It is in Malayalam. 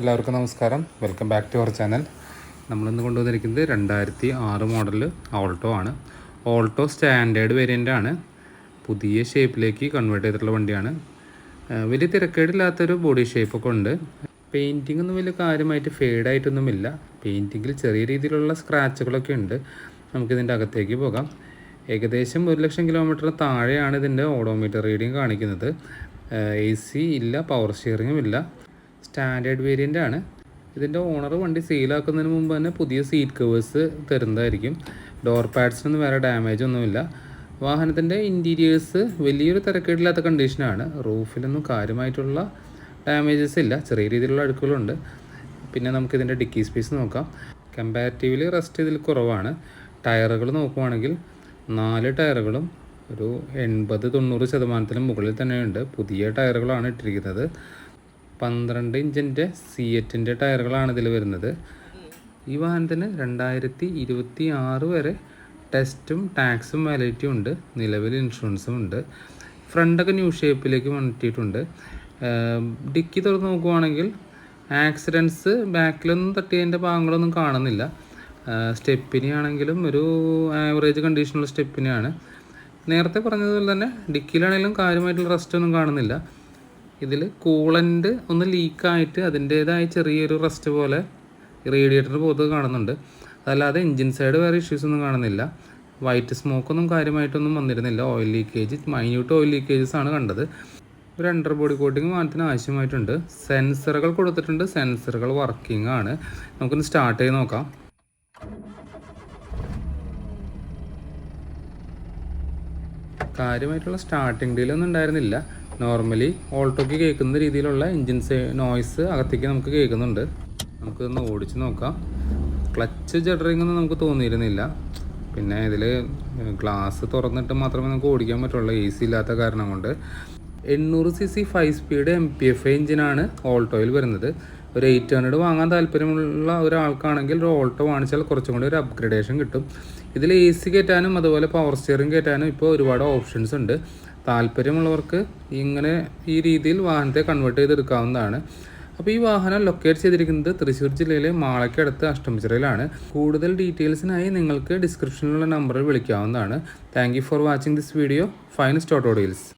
എല്ലാവർക്കും നമസ്കാരം. Welcome back to our channel നമ്മളിന്ന് കൊണ്ടുവന്നിരിക്കുന്നത് രണ്ടായിരത്തി ആറ് മോഡൽ ഓൾട്ടോ ആണ്. ഓൾട്ടോ സ്റ്റാൻഡേർഡ് വേരിയന്റ് ആണ്. പുതിയ ഷേപ്പിലേക്ക് കൺവേർട്ട് ചെയ്തിട്ടുള്ള വണ്ടിയാണ്. വലിയ തിരക്കേടില്ലാത്തൊരു ബോഡി ഷേപ്പൊക്കെ ഉണ്ട്. പെയിന്റിംഗ് ഒന്നും വലിയ കാര്യമായിട്ട് ഫെയ്ഡായിട്ടൊന്നുമില്ല പെയിന്റിങ്ങിൽ ചെറിയ രീതിയിലുള്ള സ്ക്രാച്ചുകളൊക്കെ ഉണ്ട്. നമുക്കിതിന്റെ അകത്തേക്ക് പോകാം. ഏകദേശം ഒരു ലക്ഷം കിലോമീറ്റർ താഴെയാണ് ഇതിന്റെ ഓഡോമീറ്റർ റീഡിങ് കാണിക്കുന്നത്. എ ഇല്ല പവർ സ്റ്റിയറിങ്ങും ഇല്ല. സ്റ്റാൻഡേർഡ് വേരിയന്റ് ആണ് ഇതിന്റെ ഓണർ വണ്ടി സെയിലാക്കുന്നതിന് മുമ്പ് തന്നെ പുതിയ സീറ്റ് കവേഴ്സ് തരുന്നതായിരിക്കും. ഡോർ പാഡ്സിനൊന്നും വേറെ ഡാമേജ് ഒന്നുമില്ല. വാഹനത്തിന്റെ ഇന്റീരിയേഴ്സ് വലിയൊരു തിരക്കേടില്ലാത്ത കണ്ടീഷനാണ്. റൂഫിലൊന്നും കാര്യമായിട്ടുള്ള ഡാമേജസ് ഇല്ല. ചെറിയ രീതിയിലുള്ള അഴുക്കുകളുണ്ട് പിന്നെ നമുക്കിതിന്റെ ഡിക്കി സ്പേസ് നോക്കാം. കമ്പാരിറ്റീവ്ലി റെസ്റ്റ് ഇതിൽ കുറവാണ്. ടയറുകൾ നോക്കുവാണെങ്കിൽ നാല് ടയറുകളും ഒരു എൺപത് തൊണ്ണൂറ് ശതമാനത്തിന് മുകളിൽ തന്നെയുണ്ട്. പുതിയ ടയറുകളാണ് ഇട്ടിരിക്കുന്നത്. പന്ത്രണ്ട് ഇഞ്ചിന്റെ സി എറ്റിന്റെ ടയറുകളാണ് ഇതിൽ വരുന്നത്. ഈ വാഹനത്തിന് രണ്ടായിരത്തി ഇരുപത്തി ആറ് വരെ ടെസ്റ്റും ടാക്സും വാലിറ്റിയും ഉണ്ട്. നിലവിൽ ഇൻഷുറൻസും ഉണ്ട്. ഫ്രണ്ടൊക്കെ ന്യൂ ഷേപ്പിലേക്ക് മാറ്റിയിട്ടുണ്ട് ഡിക്കി തുറന്ന് നോക്കുവാണെങ്കിൽ ആക്സിഡൻസ് ബാക്കിലൊന്നും തട്ടിയതിന്റെ ഭാഗങ്ങളൊന്നും കാണുന്നില്ല. സ്റ്റെപ്പിനെയാണെങ്കിലും ഒരു ആവറേജ് കണ്ടീഷനുള്ള സ്റ്റെപ്പിനെയാണ്. നേരത്തെ പറഞ്ഞതുപോലെ തന്നെ ഡിക്കിയിലാണെങ്കിലും കാര്യമായിട്ടുള്ള റെസ്റ്റ് ഒന്നും കാണുന്നില്ല. ഇതിൽ കൂളന്റ് ഒന്ന് ലീക്കായിട്ട് അതിന്റേതായ ചെറിയൊരു റസ്റ്റ് പോലെ റേഡിയേറ്ററിന് പുറത്ത് കാണുന്നുണ്ട്. അതല്ലാതെ എൻജിൻ സൈഡ് വേറെ ഇഷ്യൂസ് ഒന്നും കാണുന്നില്ല. വൈറ്റ് സ്മോക്കൊന്നും കാര്യമായിട്ടൊന്നും വന്നിരുന്നില്ല. Oil leakage minute oil leakages ആണ് കണ്ടത്. ഒരു അണ്ടർ ബോഡി കോട്ടിങ് മാറ്റത്തിന് ആവശ്യമായിട്ടുണ്ട്. സെൻസറുകൾ കൊടുത്തിട്ടുണ്ട്. സെൻസറുകൾ വർക്കിംഗ് ആണ്. നമുക്കൊന്ന് സ്റ്റാർട്ട് ചെയ്ത് നോക്കാം. കാര്യമായിട്ടുള്ള സ്റ്റാർട്ടിംഗ് ഡീലൊന്നും ഉണ്ടായിരുന്നില്ല. നോർമലി ഓൾട്ടോക്ക് കേൾക്കുന്ന രീതിയിലുള്ള എൻജിൻ നോയ്സ് അകത്തേക്ക് നമുക്ക് കേൾക്കുന്നുണ്ട്. നമുക്കൊന്ന് ഓടിച്ച് നോക്കാം. ക്ലച്ച് ജഡറിങ് ഒന്നും നമുക്ക് തോന്നിയിരുന്നില്ല. പിന്നെ ഇതിൽ ഗ്ലാസ് തുറന്നിട്ട് മാത്രമേ നമുക്ക് ഓടിക്കാൻ പറ്റുള്ളൂ എ സി ഇല്ലാത്ത കാരണം കൊണ്ട്. എണ്ണൂറ് C C five speed M P F എഞ്ചിനാണ് ഓൾട്ടോയിൽ വരുന്നത്. ഒരു എയ്റ്റ് ഹൺഡ്രഡ് വാങ്ങാൻ താല്പര്യമുള്ള ഒരാൾക്കാണെങ്കിൽ ഒരു ഓൾട്ടോ വാങ്ങിച്ചാൽ കുറച്ചും കൂടി ഒരു അപ്ഗ്രഡേഷൻ കിട്ടും. ഇതിൽ എ സി കയറ്റാനും അതുപോലെ പവർ സ്റ്റിയറിംഗ് കയറ്റാനും ഇപ്പോൾ ഒരുപാട് ഓപ്ഷൻസ് ഉണ്ട്. താല്പര്യമുള്ളവർക്ക് ഇങ്ങനെ ഈ രീതിയിൽ വാഹനത്തെ കൺവേർട്ട് ചെയ്തെടുക്കാവുന്നതാണ്. അപ്പോൾ ഈ വാഹനം ലൊക്കേറ്റ് ചെയ്തിരിക്കുന്നത് തൃശ്ശൂർ ജില്ലയിലെ മാളയ്ക്കടുത്ത് അഷ്ടമിച്ചിറയിലാണ്. കൂടുതൽ ഡീറ്റെയിൽസിനായി നിങ്ങൾക്ക് ഡിസ്ക്രിപ്ഷനിലുള്ള നമ്പറിൽ വിളിക്കാവുന്നതാണ്. Thank for watching this video fine സ്റ്റോട്ടോഡിയൽസ്